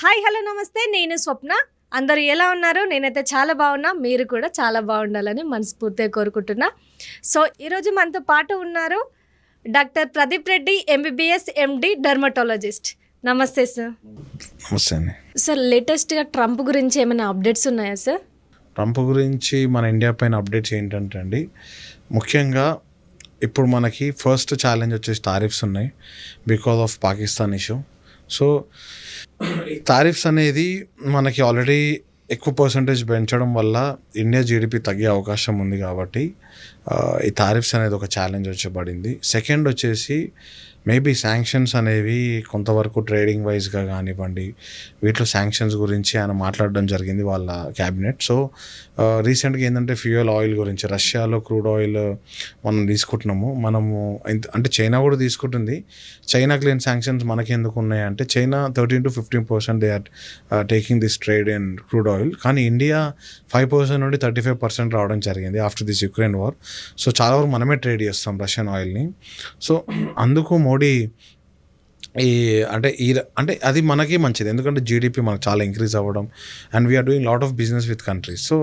Hi hello నమస్తే. నేను స్వప్న. అందరు ఎలా ఉన్నారు? నేనైతే చాలా బాగున్నా. మీరు కూడా చాలా బాగుండాలని మనస్ఫూర్తిగా కోరుకుంటున్నా. సో ఈరోజు మనతో పాటు ఉన్నారు doctor Pradeep Reddy MBBS MD dermatologist నమస్తే సార్. నమస్తే అండి. సార్ లేటెస్ట్గా ట్రంప్ గురించి ఏమైనా అప్డేట్స్ ఉన్నాయా సార్? ట్రంప్ గురించి మన ఇండియా పైన అప్డేట్స్ ఏంటంటే అండి ముఖ్యంగా ఇప్పుడు మనకి ఫస్ట్ ఛాలెంజ్ వచ్చేసి టారిఫ్స్ ఉన్నాయి because of Pakistan issue. So tariffs tariffs అనేది మనకి ఆల్రెడీ ఎక్కువ పర్సంటేజ్ పెంచడం వల్ల ఇండియా జీడిపి తగ్గే అవకాశం ఉంది కాబట్టి ఈ టారిఫ్స్ అనేది ఒక ఛాలెంజ్ వచ్చబడింది సెకండ్ వచ్చేసి మేబీ శాంక్షన్స్ అనేవి కొంతవరకు ట్రేడింగ్ వైజ్గా కానివ్వండి వీటిలో శాంక్షన్స్ గురించి ఆయన మాట్లాడడం జరిగింది వాళ్ళ క్యాబినెట్ సో రీసెంట్గా ఏంటంటే ఫ్యూయల్ ఆయిల్ గురించి రష్యాలో క్రూడ్ ఆయిల్ మనం తీసుకుంటున్నాము. మనము అంటే చైనా కూడా తీసుకుంటుంది. చైనాకి లేని శాంక్షన్స్ మనకి ఎందుకు అంటే China thirteen to fifteen percent they are taking this trade in crude oil కానీ ఇండియా ఫైవ్ పర్సెంట్ నుండి థర్టీ ఫైవ్ పర్సెంట్ రావడం జరిగింది after this Ukraine war so చాలా వరకు మనమే ట్రేడ్ చేస్తాం రష్యన్ ఆయిల్ని సో అందుకు మోడీ ఈ అంటే ఈ అంటే అది మనకి మంచిది. ఎందుకంటే జీడిపి మనకు చాలా ఇంక్రీజ్ అవ్వడం and we are doing lot of business with countries so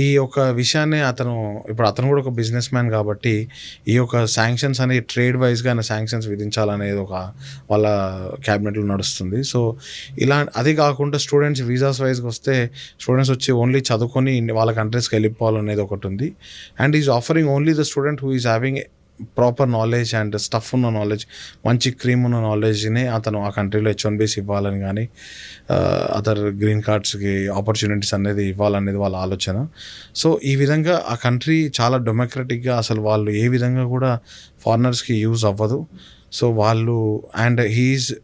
ఈ యొక్క విషయాన్ని అతను ఇప్పుడు అతను కూడా ఒక బిజినెస్ మ్యాన్ కాబట్టి ఈ యొక్క శాంక్షన్స్ అనేది ట్రేడ్ వైజ్గా ఆయన శాంక్షన్స్ విధించాలనేది ఒక వాళ్ళ క్యాబినెట్లో నడుస్తుంది. సో ఇలా అది కాకుండా స్టూడెంట్స్ వీసాస్ వైజ్గా వస్తే స్టూడెంట్స్ వచ్చి ఓన్లీ చదువుకొని వాళ్ళ కంట్రీస్కి వెళ్ళిపోవాలనేది ఒకటి ఉంది. And is offering only the student who is having proper knowledge and stuff ఉన్న నాలెడ్జ్ మంచి క్రీమ్ ఉన్న నాలెడ్జ్ని అతను ఆ కంట్రీలో హెచ్ వన్ బీస్ ఇవ్వాలని కానీ అదర్ గ్రీన్ కార్డ్స్కి ఆపర్చునిటీస్ అనేది ఇవ్వాలనేది వాళ్ళ ఆలోచన. సో ఈ విధంగా ఆ కంట్రీ చాలా డెమోక్రటిక్గా అసలు వాళ్ళు ఏ విధంగా కూడా ఫారినర్స్కి యూజ్ అవ్వదు. సో వాళ్ళు and he is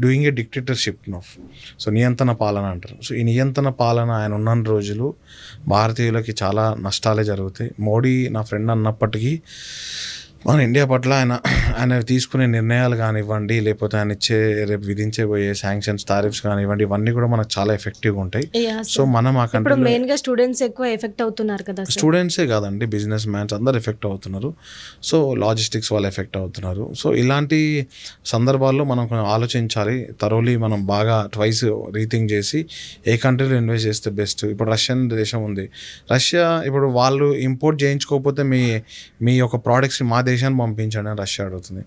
doing a dictatorship enough so నియంత్రణ పాలన అంటారు. సో ఈ నియంత్రణ పాలన ఆయన ఉన్న రోజులు భారతీయులకి చాలా నష్టాలే జరుగుతాయి. మోడీ నా ఫ్రెండ్ అన్నప్పటికీ మన ఇండియా పట్ల ఆయన ఆయన తీసుకునే నిర్ణయాలు కానివ్వండి లేకపోతే ఆయన ఇచ్చే రేపు విధించబోయే శాంక్షన్స్ టారిఫ్స్ కానివ్వండి ఇవన్నీ కూడా మనకు చాలా ఎఫెక్టివ్గా ఉంటాయి. సో. మనం ఆ కంట్రీలో మెయిన్గా స్టూడెంట్స్ ఎక్కువ ఎఫెక్ట్ అవుతున్నారు కదా స్టూడెంట్సే కాదండి బిజినెస్ మ్యాన్స్ అందరు ఎఫెక్ట్ అవుతున్నారు. సో లాజిస్టిక్స్ వాళ్ళు ఎఫెక్ట్ అవుతున్నారు. సో ఇలాంటి సందర్భాల్లో మనం కొంచెం ఆలోచించాలి. తరోలీ మనం బాగా ట్వైస్ రీథింక్ చేసి ఏ కంట్రీలో ఇన్వెస్ట్ చేస్తే బెస్ట్ ఇప్పుడు రష్యన్ దేశం ఉంది. రష్యా ఇప్పుడు వాళ్ళు ఇంపోర్ట్ చేయించుకోకపోతే మీ మీ యొక్క ప్రోడక్ట్స్ని మా దేశాన్ని పంపించండి అని రష్యా అడుగుతుంది.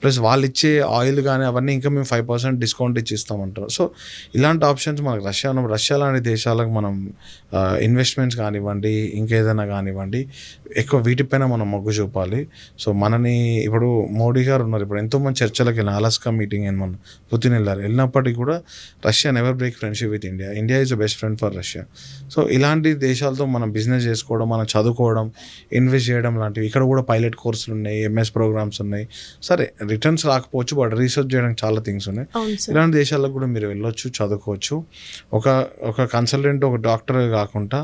ప్లస్ వాళ్ళు ఇచ్చే ఆయిల్ కానీ అవన్నీ ఇంకా మేము ఫైవ్ పర్సెంట్ డిస్కౌంట్ ఇచ్చి ఇస్తామంటారు. సో ఇలాంటి ఆప్షన్స్ మనకు రష్యా రష్యా లాంటి దేశాలకు మనం ఇన్వెస్ట్మెంట్స్ కానివ్వండి ఇంకేదైనా కానివ్వండి ఎక్కువ వీటిపైన మనం మొగ్గు చూపాలి. సో మనని ఇప్పుడు మోడీ గారు ఉన్నారు ఇప్పుడు ఎంతోమంది చర్చలకు వెళ్ళిన అలాస్కా మీటింగ్ అని మనం పుతిన్ వెళ్ళారు. వెళ్ళినప్పటికీ కూడా Russia never break friendship with India India is the best friend for Russia so ఇలాంటి దేశాలతో మనం బిజినెస్ చేసుకోవడం మనం చదువుకోవడం ఇన్వెస్ట్ చేయడం లాంటివి ఇక్కడ కూడా పైలట్ కోర్సులు ఉన్నాయి ఎంఎస్ ప్రోగ్రామ్స్ ఉన్నాయి. సరే రిటర్న్స్ రాకపోవచ్చు బట్ రీసెర్చ్ చేయడానికి చాలా థింగ్స్ ఉన్నాయి. ఇలాంటి దేశాలకు కూడా మీరు వెళ్ళొచ్చు చదువుకోవచ్చు. ఒక ఒక కన్సల్టెంట్ ఒక డాక్టర్ కాకుండా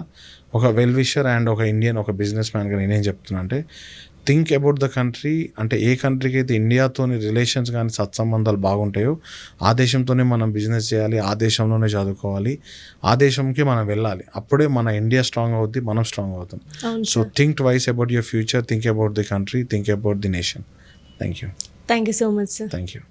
ఒక వెల్ విషర్ అండ్ ఒక ఇండియన్ ఒక బిజినెస్ మ్యాన్గా నేనేం చెప్తున్నా అంటే థింక్ అబౌట్ ద కంట్రీ అంటే ఏ కంట్రీకి అయితే ఇండియాతోని రిలేషన్స్ కానీ సత్సంబంధాలు బాగుంటాయో ఆ దేశంతోనే మనం బిజినెస్ చేయాలి ఆ దేశంలోనే చదువుకోవాలి ఆ దేశంకి మనం వెళ్ళాలి. అప్పుడే మన ఇండియా స్ట్రాంగ్ అవుద్ది మనం స్ట్రాంగ్ అవుతాం. So think twice about your future think about the country think about the nation thank you thank you so much sir thank you